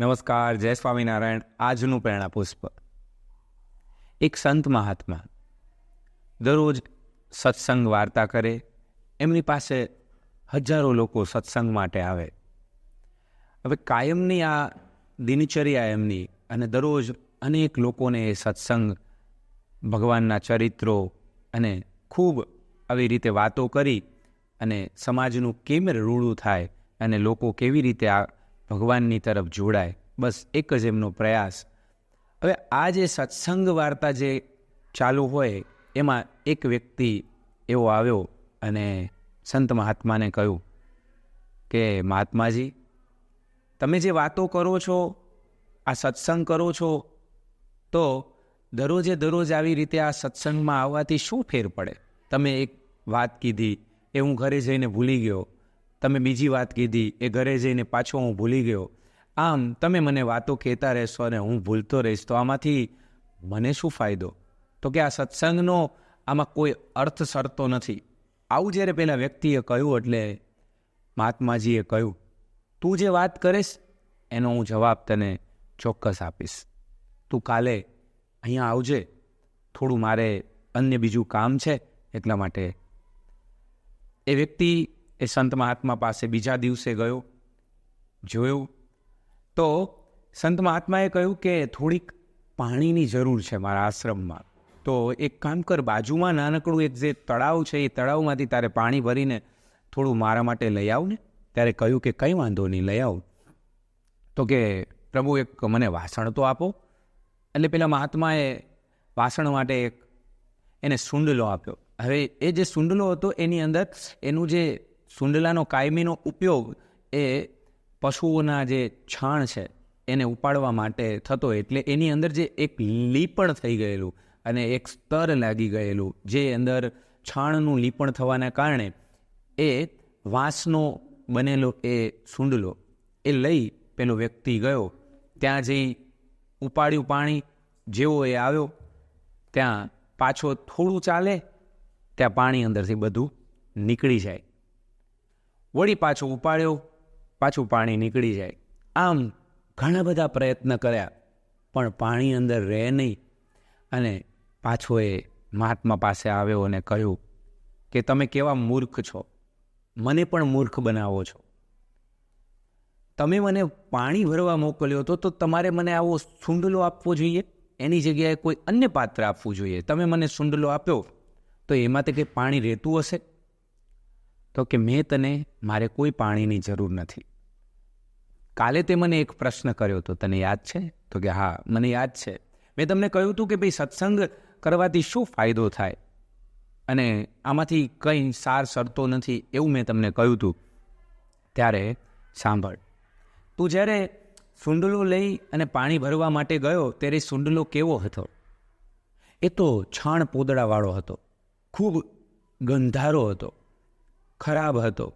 નમસ્કાર, જય સ્વામિનારાયણ. આજનું પ્રેરણા પુષ્પ એક સંત મહાત્મા દરરોજ સત્સંગ વાર્તા કરે, એમની પાસે હજારો લોકો સત્સંગ માટે આવે. હવે કાયમની આ દિનચર્યા એમની અને દરરોજ અનેક લોકોને એ સત્સંગ ભગવાનના ચરિત્રો અને ખૂબ આવી રીતે વાતો કરી અને સમાજનું કેમ રૂડું થાય અને લોકો કેવી રીતે આ ભગવાનની તરફ જોડાય. બસ એક જ એમનો પ્રયાસ. હવે આ જે સત્સંગ વાર્તા જે ચાલુ હોય, એમાં એક વ્યક્તિ એવો આવ્યો અને સંત મહાત્માને કહ્યું કે, મહાત્માજી, તમે જે વાતો કરો છો, આ સત્સંગ કરો છો, તો દરરોજે દરરોજ આવી રીતે આ સત્સંગમાં આવવાથી શું ફેર પડે? તમે એક વાત કીધી, એ હું ઘરે જઈને ભૂલી ગયો. તમે બીજી વાત કીધી એ ઘરે જઈને પાછો હું ભૂલી ગયો. આમ તમે મને વાતો કહેતા રહેશો અને હું ભૂલતો રહીશ, તો આમાંથી મને શું ફાયદો? તો કે આ સત્સંગનો આમાં કોઈ અર્થ સરતો નથી. આવું જ્યારે પેલા વ્યક્તિએ કહ્યું એટલે મહાત્માજીએ કહ્યું, તું જે વાત કરીશ, એનો હું જવાબ તને ચોક્કસ આપીશ. તું કાલે અહીંયા આવજે. થોડું મારે અન્ય બીજું કામ છે, એટલા માટે. એ વ્યક્તિ એ સંત મહાત્મા પાસે બીજા દિવસે ગયો, જોયું તો સંત મહાત્માએ કહ્યું કે થોડીક પાણીની જરૂર છે મારા આશ્રમમાં. તો એક કામ કર, બાજુમાં નાનકડું એક જે તળાવ છે, એ તળાવમાંથી તારે પાણી ભરીને થોડું મારા માટે લઈ આવ ને ત્યારે કહ્યું કે કંઈ વાંધો નહીં, લઈ આવ. તો કે, પ્રભુ, એક મને વાસણ તો આપો. એટલે પેલા મહાત્માએ વાસણ માટે એક એને સુંડલો આપ્યો. હવે એ જે સુંડલો હતો, એની અંદર એનું જે સુંડલાનો કાયમીનો ઉપયોગ એ પશુઓના જે છાણ છે, એને ઉપાડવા માટે થતો એટલે એની અંદર જે એક લીપણ થઈ ગયેલું અને એક સ્તર લાગી ગયેલું, જે અંદર છાણનું લીપણ થવાના કારણે એ વાંસનો બનેલો એ સુંડલો એ લઈ પેલો વ્યક્તિ ગયો. ત્યાં જઈ ઉપાડ્યું પાણી, જેવો એ આવ્યો, ત્યાં પાછો થોડું ચાલે, ત્યાં પાણી અંદરથી બધું નીકળી જાય. વળી પાછો ઉપાડ્યો, પાછું પાણી નીકળી જાય. આમ ઘણા બધા પ્રયત્ન કર્યા, પણ પાણી અંદર રહે નહીં. અને પાછો એ મહાત્મા પાસે આવ્યો અને કહ્યું કે, તમે કેવા મૂર્ખ છો? મને પણ મૂર્ખ બનાવો છો. તમે મને પાણી ભરવા મોકલ્યો હતો, તો તમારે મને આવો સુંડલો આપવો જોઈએ? એની જગ્યાએ કોઈ અન્ય પાત્ર આપવું જોઈએ. તમે મને સુંડલો આપ્યો, તો એમાં તે કંઈ પાણી રહેતું હશે? તો કે મેં તને, મારે કોઈ પાણીની જરૂર નથી. કાલે તે મને એક પ્રશ્ન કર્યો હતો તને યાદ છે? તો કે હા, મને યાદ છે. મેં તમને કહ્યું હતું કે ભાઈ સત્સંગ કરવાથી શું ફાયદો થાય? અને આમાંથી કંઈ સાર સરતો નથી એવું મેં તમને કહ્યું હતું ત્યારે સાંભળ. તું જ્યારે સુંડલો લઈ અને પાણી ભરવા માટે ગયો, ત્યારે સુંડલો કેવો હતો? એ તો છાણ પોદડાવાળો હતો. ખૂબ ગંધારો હતો. ખરાબ હતો.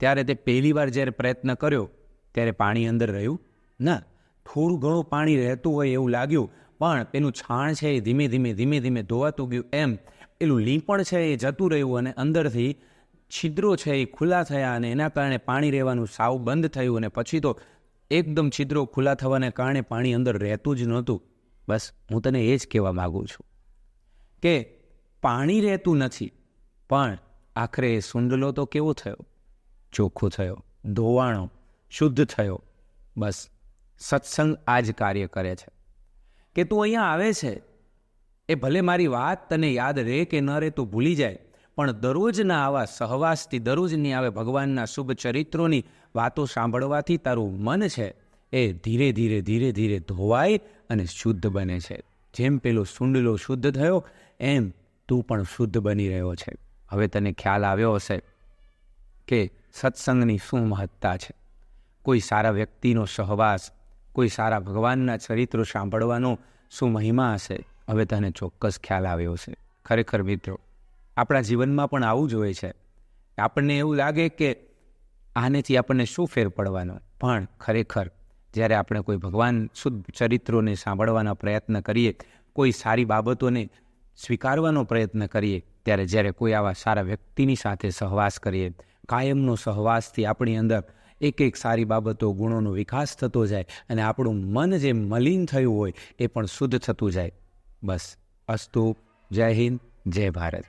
ત્યારે તે પહેલી વાર જ્યારે પ્રયત્ન કર્યો, ત્યારે પાણી અંદર રહ્યું. ના, થોડું ઘણું પાણી રહેતું હોય એવું લાગ્યું, પણ પેલું છાણ છે એ ધીમે ધીમે ધીમે ધીમે ધોવાતું ગયું. એમ, પેલું લીંપણ છે એ જતું રહ્યું અને અંદરથી છિદ્રો છે એ ખુલ્લા થયા અને એના કારણે પાણી રહેવાનું સાવ બંધ થયું અને પછી તો એકદમ છિદ્રો ખુલ્લા થવાને કારણે પાણી અંદર રહેતું જ નહોતું. બસ, હું તને એ જ કહેવા માગું છું કે પાણી રહેતું નથી, પણ આખરે સુંડલો તો કેવો થયો? ચોખ્ખો થયો, ધોવાણો, શુદ્ધ થયો. બસ, સત્સંગ આ જ કાર્ય કરે છે. કે તું અહીંયા આવે છે, એ ભલે મારી વાત તને યાદ રહે કે ન રહે તું ભૂલી જાય, પણ દરરોજના આવા સહવાસથી દરરોજની આવે ભગવાનના શુભ ચરિત્રોની વાતો સાંભળવાથી તારું મન છે એ ધીરે ધીરે ધીરે ધીરે ધોવાય અને શુદ્ધ બને છે. જેમ પેલો સુંડલો શુદ્ધ થયો, એમ તું પણ શુદ્ધ બની રહ્યો છે. હવે તને ખ્યાલ આવ્યો હશે કે સત્સંગની શું મહત્તા છે. કોઈ સારા વ્યક્તિનો સહવાસ, કોઈ સારા ભગવાનના ચરિત્રો સાંભળવાનો શું મહિમા હશે? હવે તને ચોક્કસ ખ્યાલ આવ્યો હશે. ખરેખર મિત્રો, આપણા જીવનમાં પણ આવું જ હોય છે. આપણને એવું લાગે કે આનેથી આપણને શું ફેર પડવાનો? પણ ખરેખર, જ્યારે આપણે કોઈ ભગવાન શુદ્ધ ચરિત્રોને સાંભળવાના પ્રયત્ન કરીએ, કોઈ સારી બાબતોને સ્વીકારવાનો પ્રયત્ન કરીએ ત્યારે જ્યારે કોઈ આવા સારા વ્યક્તિની સાથે સહવાસ કરીએ, કાયમનો સહવાસથી આપણી અંદર એક એક સારી બાબતો, ગુણોનો વિકાસ થતો જાય અને આપણું મન જે મલિન થયું હોય એ પણ શુદ્ધ થતું જાય. બસ, અસ્તુ, જય હિન્દ, જય ભારત.